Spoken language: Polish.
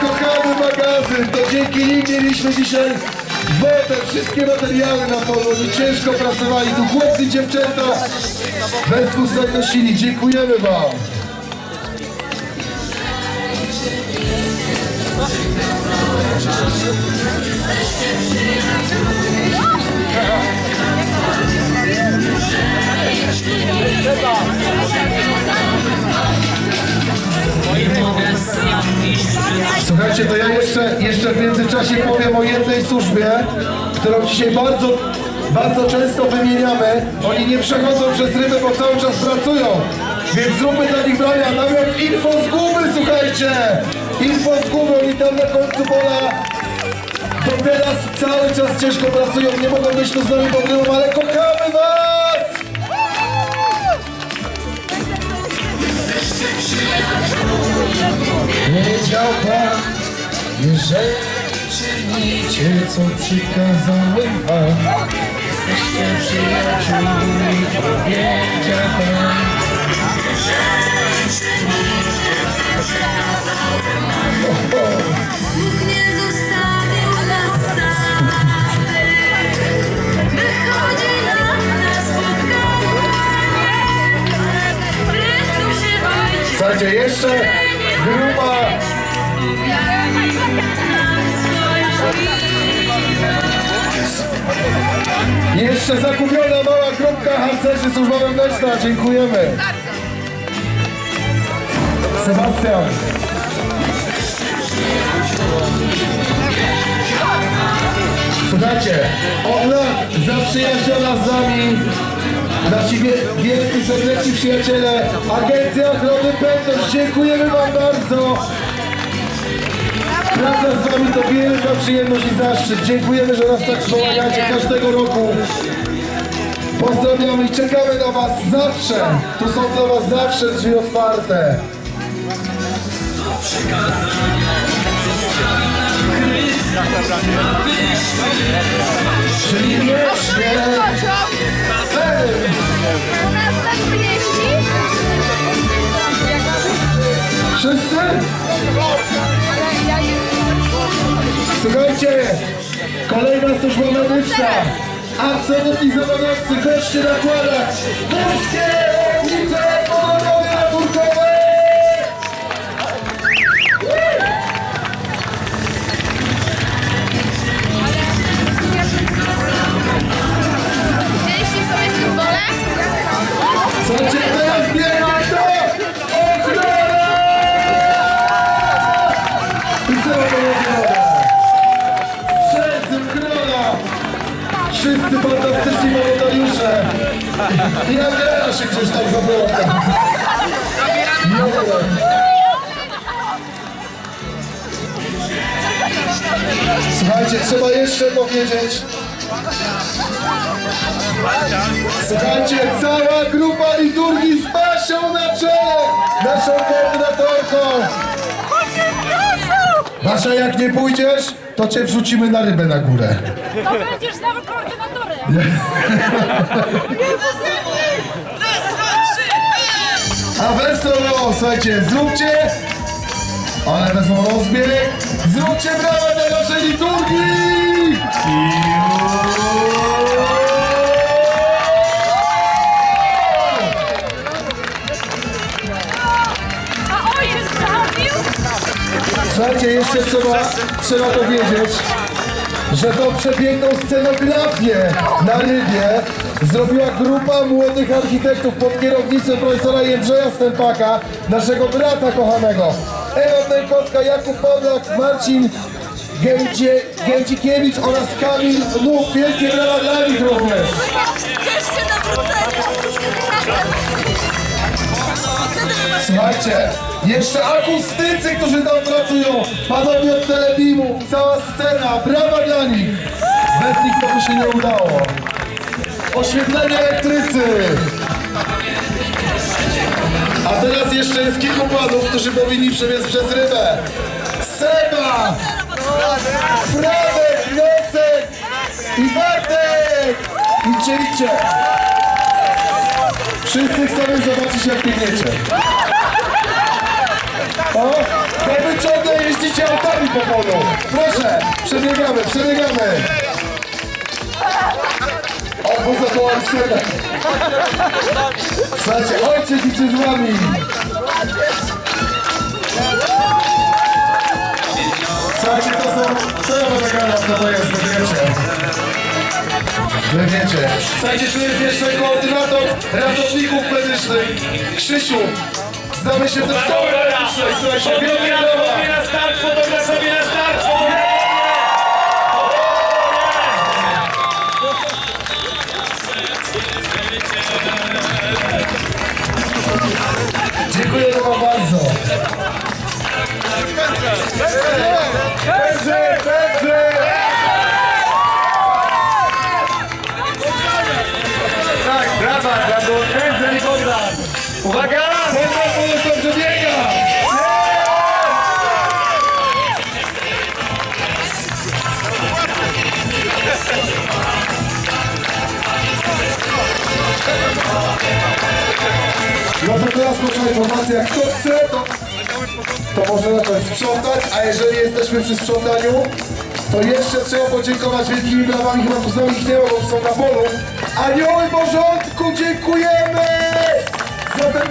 kochany magazyn, to dzięki nim mieliśmy dzisiaj wodę, wszystkie materiały na polu, oni ciężko pracowali, tu chłopcy i dziewczęta bez nosili, dziękujemy wam. Słuchajcie, to ja jeszcze, jeszcze w międzyczasie powiem o jednej służbie, którą dzisiaj bardzo, bardzo często wymieniamy. Oni nie przechodzą przez rybę, bo cały czas pracują. Więc zróbmy dla nich brawa. Nawet info z gumy, słuchajcie! Info z gumy, oni tam na końcu pola to teraz cały czas ciężko pracują. Nie mogą być tu z nami pod ale kochamy was! Wiedział Pan, jeżeli czynicie, co przykazałem Wam. Jesteście przyjaciółmi, powiedział Pan. Bóg nie zostawił nas samych. Wychodzi na spotkanie. W Chrystusie Ojciec Słuchajcie, jeszcze grupa Jeszcze zakupiona mała grupka harcerzy służba wewnętrzna. Dziękujemy. Sebastian. Słuchajcie, lat zaprzyjaźniona z nami nasi wie, wielcy, serdeczni przyjaciele Agencja Ochrony Pędzosz. Dziękujemy Wam bardzo. Praca z Wami to wielka przyjemność i zaszczyt. Dziękujemy, że nas tak wspomagacie każdego roku. Pozdrawiamy i czekamy na Was zawsze. Tu są dla Was zawsze drzwi otwarte. Czyli wiecznie. Ej! Słuchajcie, kolejna służba medyczna. Absolutni zawodowcy, chodźcie nakładać. Polskie Licze Polonowe I Andrea się gdzieś tam zabrała. Słuchajcie, trzeba jeszcze powiedzieć, Słuchajcie, cała grupa liturgii z Basią na czele, naszą koordynatorką. Basia, jak nie pójdziesz, to cię wrzucimy na rybę na górę. To będziesz nawet koordynatorem. A wesoło, słuchajcie, zróbcie, ale wezmą rozbieg, zróbcie brawa dla naszej liturgii! Trzeba, powiedzieć, że tą przepiękną scenografię na rybie zrobiła grupa młodych architektów pod kierownictwem profesora Jędrzeja Stępaka, naszego brata kochanego. Ewa Tejkowska, Jakub Pawlak, Marcin Gęcie, Gęcikiewicz oraz Kamil Luk. Wielkie brawa dla nich również. nawrócenie. Słuchajcie, jeszcze akustycy, którzy tam pracują, panowie od Telebimu, cała scena, brawa dla nich. Bez nich to by się nie udało. Oświetlenie elektrycy. A teraz jeszcze jest kilku panów, którzy powinni przebiec przez rybę. Seba, Fradek, Josek i Bartek. Idźcie, idźcie. Wszyscy chcemy zobaczyć jak biegniecie. O! Bo wy ciągle jeździcie autami po polu. Proszę, przebiegamy, przebiegamy. O, poza tą scenę. Słuchajcie, ojciec idzie z wami. Słuchajcie, to są... Będę gadać, co to jest, wy wiecie. Wy wiecie. Słuchajcie, tu jest jeszcze koordynator ratowników medycznych. Krzysiu. Znamy się ze szkoły medycznej. Słuchajcie, wielkie brawa. na start, fotografowie na start! Dziękuję wam bardzo. Pędzy, pędzy! Proszę informacja, kto chce, to, to może sprzątać, a jeżeli jesteśmy przy sprzątaniu, to jeszcze trzeba podziękować wielkimi brawami, chyba tu znowu ich nie ma, bo są na polu. Anioły porządku, dziękujemy za ten